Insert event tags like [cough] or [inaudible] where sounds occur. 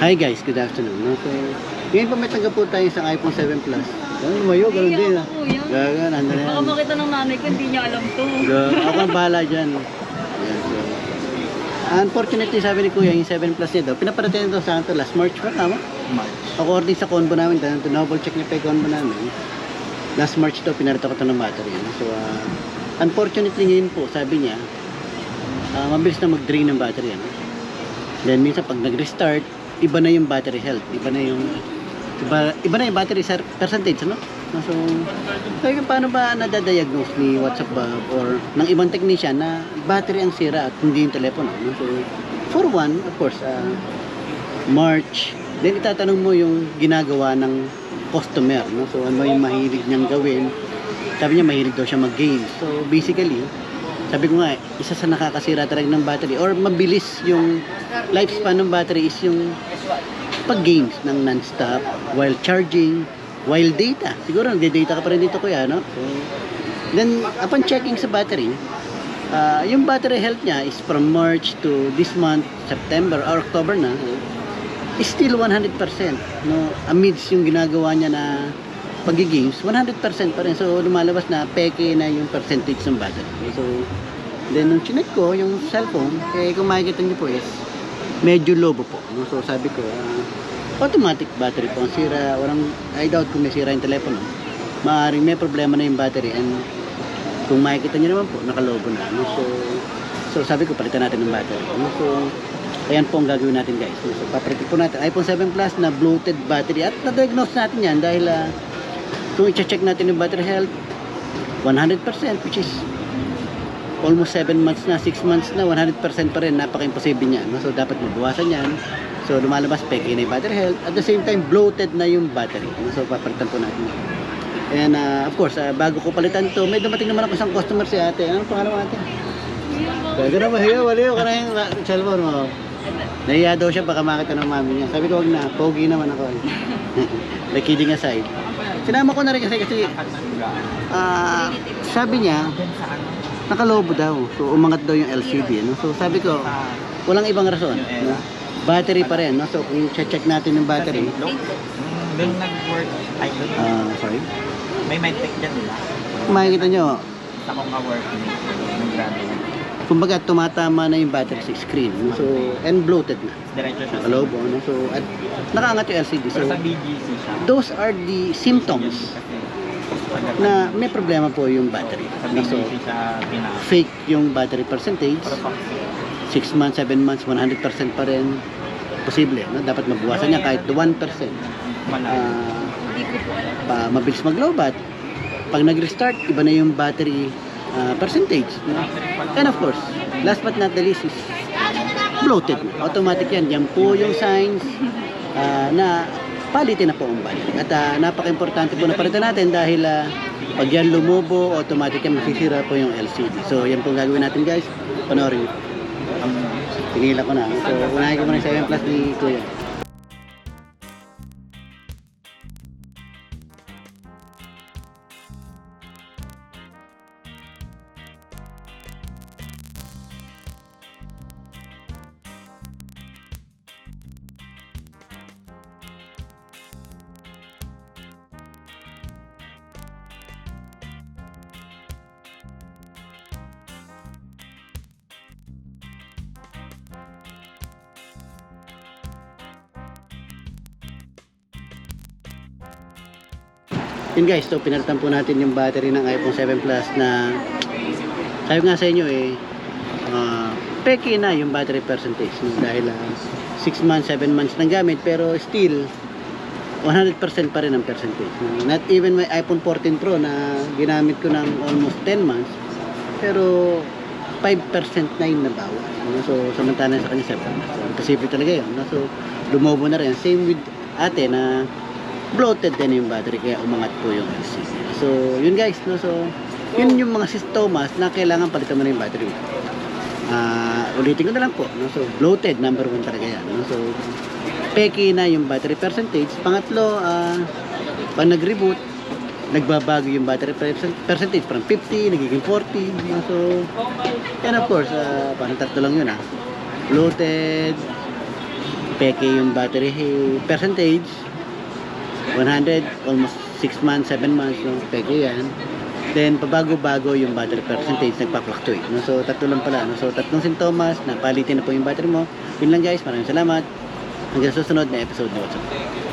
Hi guys, good afternoon. No? So, ngayon po may tanggap po tayo sa iPhone 7 Plus. Ganun lumayo, ganun din. Yan. Gaga, nandun na Baka yan. makita ng nanay ko, hindi niya alam to. Ga- Ako ang bahala dyan. [laughs] Ayan, so. Unfortunately, sabi ni Kuya, yung 7 Plus niya daw, pinaparating daw sa akin to last March pa, tama? March. According sa combo namin, dahil double check niya pa yung combo namin, last March to, pinarito ko to ng battery. Ano? So, ah, unfortunately ngayon po, sabi niya, ah, mabilis na mag-drain ng battery. Ano? Then, minsan pag nag-restart, iba na yung battery health. Iba na yung, iba, iba na yung battery percentage, ano? So, kaya paano ba nadadiagnose ni WhatsApp ba or ng ibang technician na battery ang sira at hindi yung telepono? No? So, for one, of course, ah, March, then itatanong mo yung ginagawa ng customer, no? So, ano yung mahilig niyang gawin? Sabi niya, mahilig daw siya mag-game. So, basically, sabi ko nga, isa sa nakakasira talaga ng battery or mabilis yung lifespan ng battery is yung pag-games ng non-stop while charging, while data. Siguro nagde-data ka pa rin dito kuya, no? Then, upon checking sa battery, ah, yung battery health niya is from March to this month, September or October na, is still 100%. No? Amidst yung ginagawa niya na pag-games, 100% pa rin. So, lumalabas na peke na yung percentage ng battery. So, then nung chinek ko, yung cellphone, eh, kung makikita niyo po is, medyo lobo po. No? So, sabi ko, ah, automatic battery po ang sira. Walang, I doubt kung may sira yung telepono. Maaaring may problema na yung battery and kung makikita niyo naman po, nakalobo na. No? So, so, sabi ko, palitan natin ng battery. No? So, ayan po ang gagawin natin guys. So, papalitan po natin iPhone 7 Plus na bloated battery at na-diagnose natin yan dahil ah, kung i-check natin yung battery health 100% which is almost 7 months na, 6 months na, 100% pa rin, napaka-imposible niya. No? So, dapat mabawasan yan. So, lumalabas, peke na yung battery health. At the same time, bloated na yung battery. No? So, papalitan po natin. And, ah, of course, ah, bago ko palitan to, may dumating naman ako isang customer si ate. Anong pangalan ate? Kaya na mahiya, waliw ka na yung la- cellphone mo. Nahiya daw siya, baka makita ng mami niya. Sabi ko, wag na, pogi naman ako. [laughs] Like kidding aside. Sinama ko na rin kasi, kasi ah, sabi niya, nakalobo daw. So, umangat daw yung LCD. No? So, sabi ko, walang ibang rason. No? Battery pa rin. No? So, kung check natin yung battery, Doon doon nag-work. Doon. ah, sorry. May medtech dyan, di ba? Kung makikita nyo, Sa kong ka-work. Nag-graduate. Kumbaga tumatama na yung battery sa screen. No? So, and bloated na. Diretso siya. Nakalobo. No? So, at nakaangat yung LCD. So, sa BGC siya. those are the symptoms na may problema po yung battery. So, fake yung battery percentage. Pero pag 6 months, 7 months, 100% pa rin. Posible. No? Dapat mabawasan niya kahit 1%. malayo. Ah, pa, mabilis mag-lowbat. Pag nag-restart, iba na yung battery ah, percentage. No? And of course, last but not the least is bloated. Automatic yan. Yan po yung signs ah, na palitin na po ang battery. At ah, napaka-importante po na palitan natin dahil ah, pag yan lumubo, automatic yan masisira po yung LCD. So, yan po gagawin natin guys. Panoorin Tinila ko na. So, unahin ko muna yung 7 Plus ni Kuya. Yun guys, so pinalitan po natin yung battery ng iPhone 7 Plus na sabi nga sa inyo eh uh, peke na yung battery percentage no? dahil 6 months, 7 months nang gamit pero still 100% pa rin ang percentage. No? Not even my iPhone 14 Pro na ginamit ko ng almost 10 months pero 5% na yung nabawas. No? So, samantala sa kanya 7 months. So, posible talaga yun. No? So, lumobo na rin. Same with ate na bloated din yung battery kaya umangat po yung LCD. So, yun guys, no? So, yun yung mga sintomas na kailangan palitan mo na yung battery. Ah, ulitin ko na lang po, no? So, bloated number one talaga yan, no? So, peki na yung battery percentage. Pangatlo, ah, pag nag-reboot, nagbabago yung battery percent- percentage from 50, nagiging 40. no? So, and of course, ah, parang tatlo lang yun ah. Bloated, peke yung battery percentage 100 almost 6 months 7 months no? Peke yan. Then pabago-bago yung battery percentage nagpa-fluctuate no? So tatlo lang pala no? So tatlong sintomas napalitin na po yung battery mo. Yun lang guys. Maraming salamat. Hanggang susunod na episode na WhatsApp